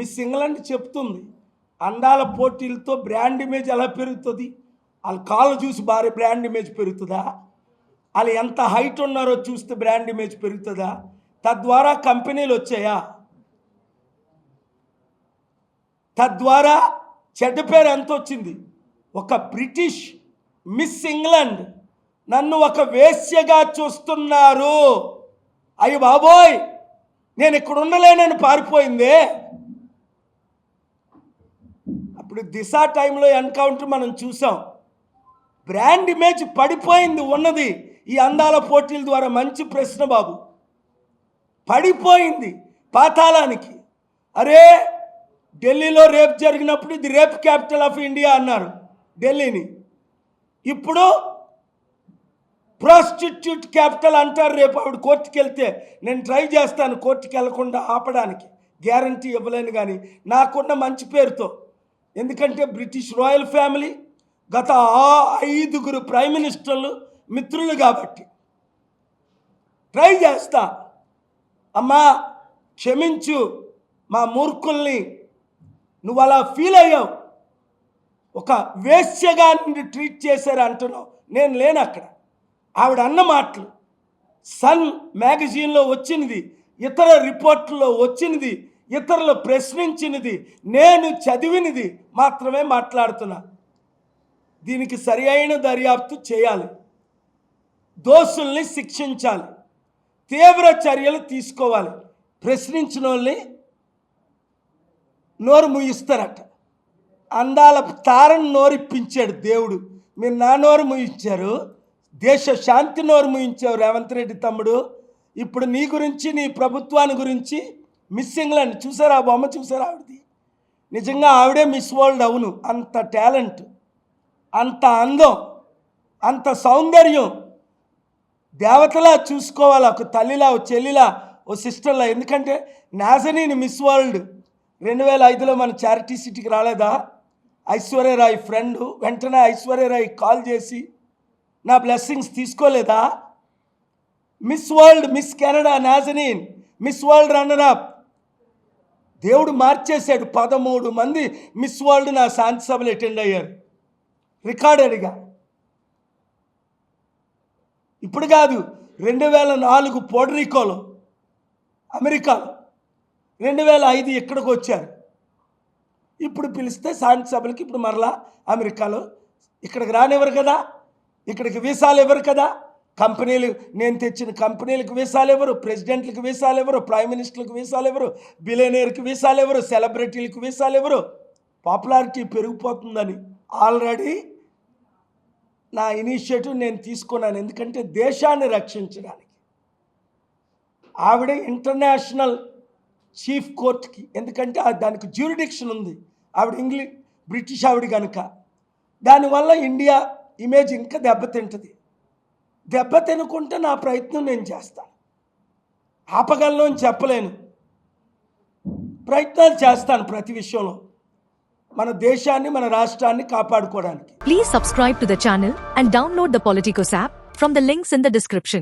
Miss England చెప్తుంది. అందాల పోటీలతో brand image ఎలా పెరుగుతుంది? వాళ్ళ కాళ్ళు చూసి భారీ బ్రాండ్ ఇమేజ్ పెరుగుతుందా? వాళ్ళు ఎంత హైట్ ఉన్నారో చూస్తే బ్రాండ్ ఇమేజ్ పెరుగుతుందా? తద్వారా కంపెనీలు వచ్చాయా? తద్వారా చెడ్డ పేరు ఎంత వచ్చింది? ఒక బ్రిటిష్ మిస్ ఇంగ్లాండ్ నన్ను ఒక వేశ్యగా చూస్తున్నారు. అయ్యి బాబోయ్ నేను ఇక్కడ ఉండలేనని పారిపోయిందే. ఇప్పుడు దిశ టైంలో ఎన్కౌంటర్ మనం చూసాం. బ్రాండ్ ఇమేజ్ పడిపోయింది ఉన్నది ఈ అందాల పోటీల ద్వారా. మంచి ప్రశ్న బాబు. పడిపోయింది పాతాళానికి. అరే ఢిల్లీలో రేప్ జరిగినప్పుడు ఇది రేప్ క్యాపిటల్ ఆఫ్ ఇండియా అన్నారు ఢిల్లీని. ఇప్పుడు ప్రాస్టిట్యూట్ క్యాపిటల్ అంటారు రేపు ఆవిడ కోర్టుకి వెళ్తే నేను ట్రై చేస్తాను కోర్టుకి వెళ్ళకుండా ఆపడానికి. గ్యారంటీ ఇవ్వలేను కానీ నాకున్న మంచి పేరుతో. ఎందుకంటే బ్రిటిష్ రాయల్ ఫ్యామిలీ గత ఆ ఐదుగురు ప్రైమ్ మినిస్టర్లు మిత్రులు కాబట్టి. ట్రై చేస్తా. అమ్మా క్షమించు మా మూర్ఖుల్ని. నువ్వు అలా ఫీల్ అయ్యావు. ఒక వేశ్యగా నిన్ను ట్రీట్ చేశారు అంటున్నావు. నేను లేను అక్కడ. ఆవిడ అన్న మాటలు. సన్ మ్యాగజైన్లో వచ్చినది ఇతర రిపోర్ట్లో వచ్చినది ఇతరులు ప్రశ్నించినది నేను చదివినది మాత్రమే మాట్లాడుతున్నా. దీనికి సరి అయిన దర్యాప్తు చేయాలి. దోషుల్ని శిక్షించాలి. తీవ్ర చర్యలు తీసుకోవాలి. ప్రశ్నించిన వాళ్ళని నోరు ముయిస్తారట. అందాల తారను నోరిప్పించాడు దేవుడు. మీరు నా నోరు ముయించారు. దేశ శాంతి నోరు ముయించావు రేవంత్ రెడ్డి తమ్ముడు. ఇప్పుడు నీ గురించి నీ ప్రభుత్వాన్ని గురించి మిస్ ఇంగ్లాండ్ చూసారా ఆ బొమ్మ? చూసారా ఆవిడది? నిజంగా ఆవిడే మిస్ వరల్డ్ అవును. అంత టాలెంట్ అంత అందం అంత సౌందర్యం. దేవతలా చూసుకోవాలి? ఒక తల్లిలా ఒక చెల్లిలా ఓ సిస్టర్లా ఎందుకంటే నాజనీని మిస్ వరల్డ్ రెండు వేల ఐదులో మన చారిటీ సిటీకి రాలేదా? ఐశ్వర్యరాయ్ ఫ్రెండ్ వెంటనే ఐశ్వర్యరాయ్ కాల్ చేసి నా blessings తీసుకోలేదా? Miss World Miss Canada Nazanin Miss World runner up దేవుడు మార్చేశాడు. పదమూడు మంది మిస్ వరల్డ్ నా శాంతి సభలు అటెండ్ అయ్యారు. రికార్డెడ్గా ఇప్పుడు కాదు రెండు వేల నాలుగు పోడరికోలో అమెరికాలో రెండు వేల ఐదు ఇక్కడికి వచ్చారు? ఇప్పుడు పిలిస్తే శాంతి సభలకి ఇప్పుడు మరలా అమెరికాలో. ఇక్కడికి రానివ్వరు కదా? ఇక్కడికి వీసాలు ఇవ్వరు కదా? కంపెనీలు నేను తెచ్చిన కంపెనీలకు వీసాలు ఎవరు? ప్రెసిడెంట్లకు వీసాలు ఎవరు? ప్రైమ్ మినిస్టర్లకు వీసాలు ఎవరు? బిలేనియర్కి వీసాలు ఎవరు? సెలబ్రిటీలకు వీసాలు ఎవరు? పాపులారిటీ పెరిగిపోతుందని. ఆల్రెడీ నా ఇనిషియేటివ్ నేను తీసుకున్నాను. ఎందుకంటే దేశాన్ని రక్షించడానికి. ఆవిడ ఇంటర్నేషనల్ చీఫ్ కోర్టుకి. ఎందుకంటే ఆ దానికి జ్యూరిడిక్షన్ ఉంది. ఆవిడ ఇంగ్లీష్ బ్రిటిష్ ఆవిడ కనుక దానివల్ల ఇండియా ఇమేజ్ ఇంకా దెబ్బతింటుంది. దెబ్బ తినకుంటే నా ప్రయత్నం నేను చేస్తాను ఆపగలను అని చెప్పలేను. ప్రయత్నాలు చేస్తాను ప్రతి విషయంలో. మన దేశాన్ని మన రాష్ట్రాన్ని కాపాడుకోవడానికి. Please subscribe to the channel and download the political app from the links in the description